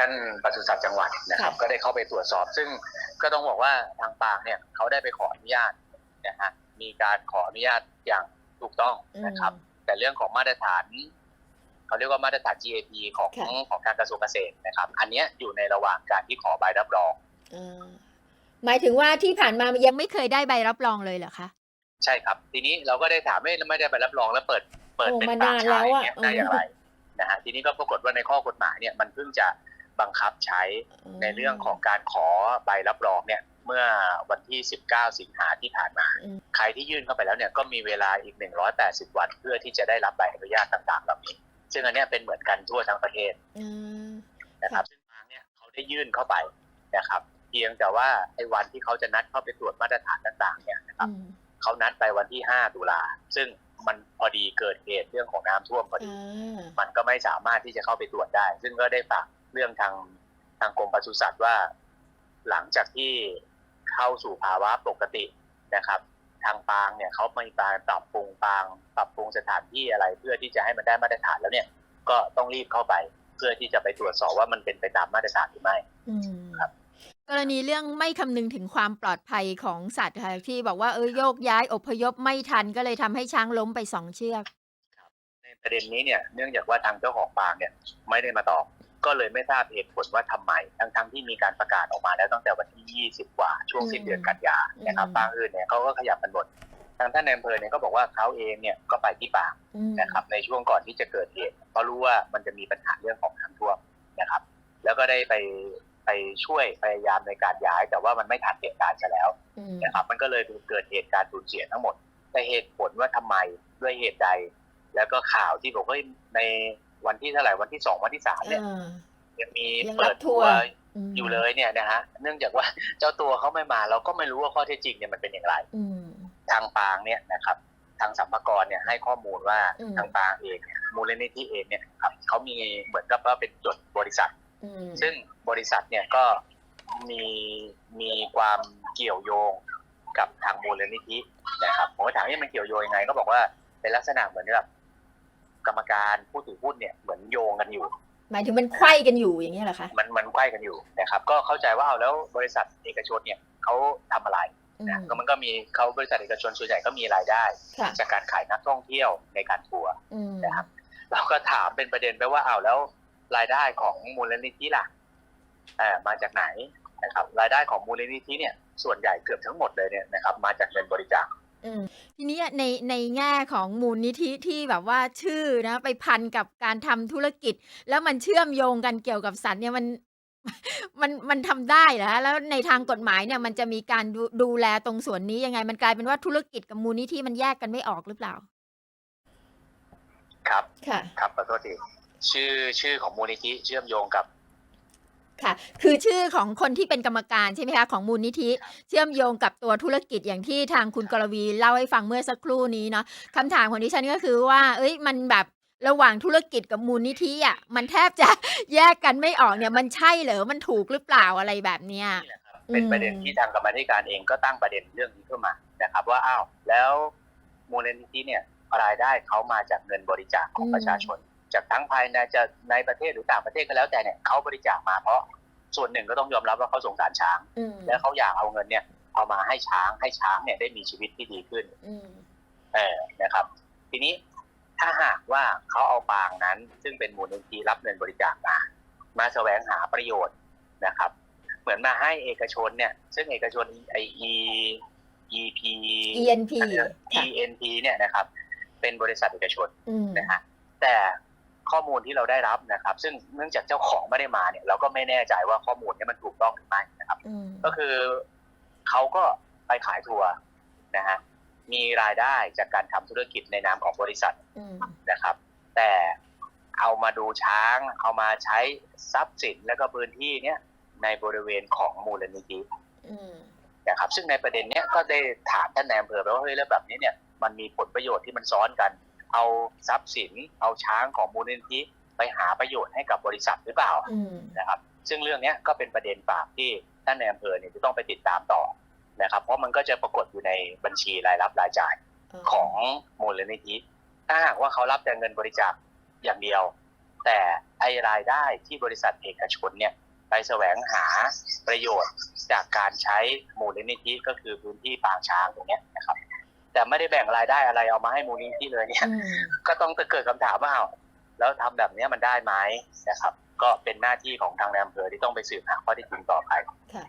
ท่านปศุสัตว์จังหวัดนะครับค่ะก็ได้เข้าไปตรวจสอบ ซึ่งก็ต้องบอกว่าทางปางเนี่ยเขาได้ไปขออนุญาตนะฮะมีการขออนุญาตอย่างถูกต้องนะครับ แต่เรื่องของมาตรฐานเขาเรียกว่ามาตรฐาน GAP ของค่ะของการกระทรวงเกษตรนะครับ อันเนี้ยอยู่ในระหว่างการที่ขอใบรับรองอ่าหมายถึงว่าที่ผ่านมายังไม่เคยได้ใบรับรองเลยเหรอคะใช่ครับ ทีนี้เราก็ได้ถามไม่ไม่ได้ใบรับรองแล้วเปิดเปิดโอ้เป็นมาปางนานชายแล้วอะเนี่ยได้อย่างไรนะฮะทีนี้ก็ปรากฏว่าในข้อกฎหมายเนี่ยมันเพิ่งจะ บังคับใช้ในเรื่องของการขอใบรับรองเนี่ยเมื่อวันที่ 19 สิงหาที่ผ่านมาอืมใครที่ยื่นเข้าไปแล้วเนี่ยก็มีเวลาอีก 180 วัน เพื่อที่จะได้รับใบอนุญาตต่างๆเหล่านี้ ซึ่งอันเนี้ยเป็นเหมือนกันทั่วทั้งประเทศอืมนะครับ ซึ่งทางเนี่ยเขาได้ยื่นเข้าไปนะครับ เพียงแต่ว่าไอ้วันที่เขาจะนัดเข้าไปตรวจมาตรฐานต่างๆ เนี่ยนะครับอืมเขานัดไปวันที่ 5 ตุลา ซึ่งมันพอดีเกิดเหตุเรื่องของน้ำท่วมพอดีอ่ามันก็ไม่สามารถที่จะเข้าไปตรวจได้ ซึ่งก็ได้ฝาก เรื่องทางทางกรมปศุสัตว์ว่า หลังจากที่เข้าสู่ภาวะปกตินะครับ ทางปางเนี่ยเขามีการปรับปรุงปางปรับปรุงสถานที่อะไร เพื่อที่จะให้มันได้มาตรฐานแล้วเนี่ย ก็ต้องรีบเข้าไป เพื่อที่จะไปตรวจสอบว่ามันเป็นไปตามมาตรฐานหรือไม่อืมครับกรณีเรื่องไม่คำนึงถึงความปลอดภัยของสัตว์ค่ะที่บอกว่าเออโยกย้ายอพยพไม่ทันก็เลยทำให้ช้างล้มไปสองเชือกในประเด็นนี้เนี่ยเนื่องจากว่าทางเจ้าของปางเนี่ยไม่ได้มาตอบ ก็เลยไม่ทราบเหตุผลว่าทำไม ทั้งๆที่มีการประกาศออกมาแล้วตั้งแต่วันที่ 20 กว่า ช่วงสิ้นเดือนกันยานะครับอืมปางอื่นเนี่ยเขาก็ขยับกันหมดทางท่านนายอำเภอเนี่ยก็บอกว่าเขาเองเนี่ยก็ไปที่ปางอืมนะครับ ในช่วงก่อนที่จะเกิดเหตุเพราะรู้ว่ามันจะมีปัญหาเรื่องของน้ำท่วมนะครับ แล้วก็ได้ไปไปช่วยพยายามในการย้าย แต่ว่ามันไม่ทันเหตุการณ์ซะแล้วอืมนะครับ มันก็เลยเกิดเหตุการณ์สูญเสียทั้งหมดแต่เหตุผลว่าทำไมด้วยเหตุใด แล้วก็ข่าวที่บอกว่าใน วันที่เท่าไหร่วันที่สองวันที่สามเนี่ยอ่ายังมียังรับเปิดทัวทัวร์ร์มอยู่เลยเนี่ยนะฮะเนื่องจากว่าเจ้าตัวเขาไม่มาเราก็ไม่รู้ว่าข้อเท็จจริงเนี่ยมันเป็นอย่างไรอืมทางปางเนี่ยนะครับ ทางสัมภากรเนี่ยให้ข้อมูลว่าอืมทางปางเองเนี่ยมูลนิธิเองเนี่ยครับเขามีเหมือนกับว่าเป็นจดบริษัทอืมซึ่งบริษัทเนี่ยก็มีมีความเกี่ยวโยงกับทางมูลนิธินะครับผมก็ถามว่ามันเกี่ยวโยงยังไง ก็บอกว่าเป็นลักษณะเหมือนกับ กรรมการผู้ถือหุ้นเนี่ยเหมือนโยงกันอยู่ หมายถึงมันไขว้กันอยู่อย่างนี้ยเหรอคะมันมันใกล้กันอยู่นะครับ ก็เข้าใจว่าเอาแล้วบริษัทเอกชนเนี่ยเขาทำอะไรอืนะมก็มันก็มีเขาบริษัทเอกชนส่วนใหญ่ก็มีรายได้ค่ะจากการขายนักท่องเที่ยวในการทัวร์อืมนะครับเราก็ถามเป็นประเด็นไปว่าเอาแล้วรายได้ของมูลนิธิล่ะเอ่อมาจากไหนนะครับ รายได้ของมูลนิธิเนี่ยส่วนใหญ่เกือบทั้งหมดเลยเนี่ยนะครับ มาจากเงินบริจาคอืม ทีนี้ในในแง่ของมูลนิธิที่แบบว่าชื่อนะ ไปพันกับการทำธุรกิจ แล้วมันเชื่อมโยงกันเกี่ยวกับสัตว์เนี่ยมัน มันมันทำได้เหรอคะแล้วในทางกฎหมายเนี่ยมันจะมีการดูดูแลตรงส่วนนี้ยังไง มันกลายเป็นว่าธุรกิจกับมูลนิธิมันแยกกันไม่ออกหรือเปล่า ครับ ค่ะ ครับขอโทษทีชื่อชื่อของมูลนิธิเชื่อมโยงกับ ค่ะ คือชื่อของคนที่เป็นกรรมการใช่ไหมคะของมูลนิธิ เชื่อมโยงกับตัวธุรกิจอย่างที่ทางคุณกรวีเล่าให้ฟังเมื่อสักครู่นี้เนาะคำถามของดิฉันก็คือว่า เอ้ยมันแบบระหว่างธุรกิจกับมูลนิธิอะมันแทบจะแยกกันไม่ออกเนี่ยมันใช่เหรอมันถูกหรือเปล่าอะไรแบบเนี้ยนี่แหละครับเป็นอืมประเด็นที่ทางกรรมาธิการเองก็ตั้งประเด็นเรื่องนี้ขึ้นมานะครับ ว่าอ้าวแล้วมูลนิธิเนี่ยรายได้เขามาจากเงินบริจาคของประชาชน จากทั้งภายในจะในประเทศหรือต่างประเทศก็แล้วแต่เนี่ยเขาบริจาคมาเพราะส่วนหนึ่งก็ต้องยอมรับว่าเขาสงสารช้างอืมแล้วเขาอยากเอาเงินเนี่ย เอามาให้ช้างให้ช้างเนี่ยได้มีชีวิตที่ดีขึ้นอืมเออนะครับ ทีนี้ถ้าหากว่าเขาเอาปางนั้น ซึ่งเป็นมูลนิธิรับเงินบริจาคมา มาแสวงหาประโยชน์นะครับ เหมือนมาให้เอกชนเนี่ย ซึ่งเอกชนไอ E EP ENP ค่ะ ENP เนี่ยนะครับ เป็นบริษัทเอกชนอืมนะฮะแต่ ข้อมูลที่เราได้รับนะครับ ซึ่งเนื่องจากเจ้าของไม่ได้มาเนี่ย เราก็ไม่แน่ใจว่าข้อมูลเนี้มันถูกต้องหรือไม่นะครับอืมก็คือเขาก็ไปขายทัวร์นะฮะมีรายได้จากการทำธุรกิจในนามของบริษัทอืมนะครับ แต่เอามาดูช้าง เอามาใช้ทรัพย์สินและก็พื้นที่เนี้ยในบริเวณของมูลนิธิอืมนะครับ ซึ่งในประเด็นเนี้ยก็ได้ถามท่านนายอำเภอไปว่าเฮ้ยแล้วแบบนี้เนี่ยมันมีผลประโยชน์ที่มันซ้อนกัน เอาทรัพย์สิน เอาช้างของมูลนิธิไปหาประโยชน์ให้กับบริษัทหรือเปล่าอืมนะครับ ซึ่งเรื่องเนี้ยก็เป็นประเด็นฝากที่ท่านในอำเภอเนี่ยจะต้องไปติดตามต่อนะครับ เพราะมันก็จะปรากฏอยู่ในบัญชีรายรับรายจ่ายของมูลนิธิถ้าหากว่าเขารับแต่เงินบริจาคอย่างเดียว แต่ไอรายได้ที่บริษัทเอกชนเนี่ยไปแสวงหาประโยชน์จากการใช้มูลนิธิก็คือพื้นที่ปางช้างตรงเนี้ยนะครับ แต่ไม่ได้แบ่งรายได้อะไรเอามาให้มูลนิธิเลยเนี่ยอืมก็ต้องเกิดคำถามว่าอ้าวแล้วทำแบบเนี้ยมันได้ไหมนะครับ ก็เป็นหน้าที่ของทางนายอำเภอที่ต้องไปสืบหาข้อเท็จจริงต่อไปค่ะ